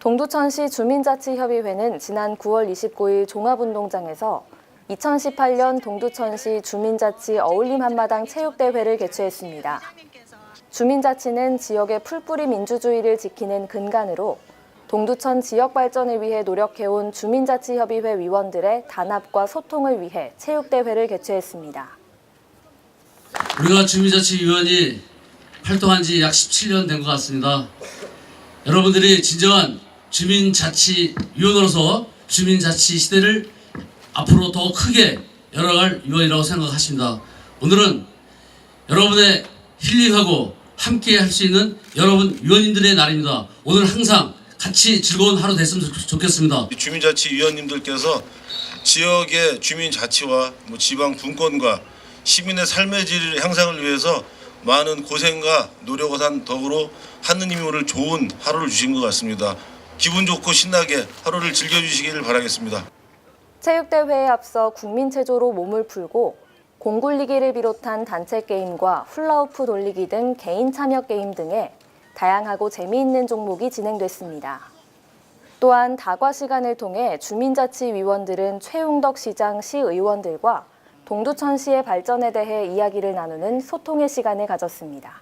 동두천시 주민자치협의회는 지난 9월 29일 종합운동장에서 2018년 동두천시 주민자치 어울림 한마당 체육대회를 개최했습니다. 주민자치는 지역의 풀뿌리 민주주의를 지키는 근간으로 동두천 지역 발전을 위해 노력해온 주민자치협의회 위원들의 단합과 소통을 위해 체육대회를 개최했습니다. 우리가 주민자치위원이 활동한 지 약 17년 된 것 같습니다. 여러분들이 진정한 주민자치위원으로서 주민자치 시대를 앞으로 더 크게 열어갈 위원이라고 생각하십니다. 오늘은 여러분의 힐링하고 함께 할 수 있는 여러분 위원님들의 날입니다. 오늘 항상 같이 즐거운 하루 됐으면 좋- 좋겠습니다. 이 주민자치위원님들께서 지역의 주민자치와 뭐 지방 분권과 시민의 삶의 질 향상을 위해서 많은 고생과 노력을 한 덕으로 하느님이 오늘 좋은 하루를 주신 것 같습니다. 기분 좋고 신나게 하루를 즐겨주시기를 바라겠습니다. 체육대회에 앞서 국민체조로 몸을 풀고 공굴리기를 비롯한 단체 게임과 훌라후프 돌리기 등 개인 참여 게임 등의 다양하고 재미있는 종목이 진행됐습니다. 또한 다과 시간을 통해 주민자치위원들은 최웅덕 시장 시의원들과 동두천시의 발전에 대해 이야기를 나누는 소통의 시간을 가졌습니다.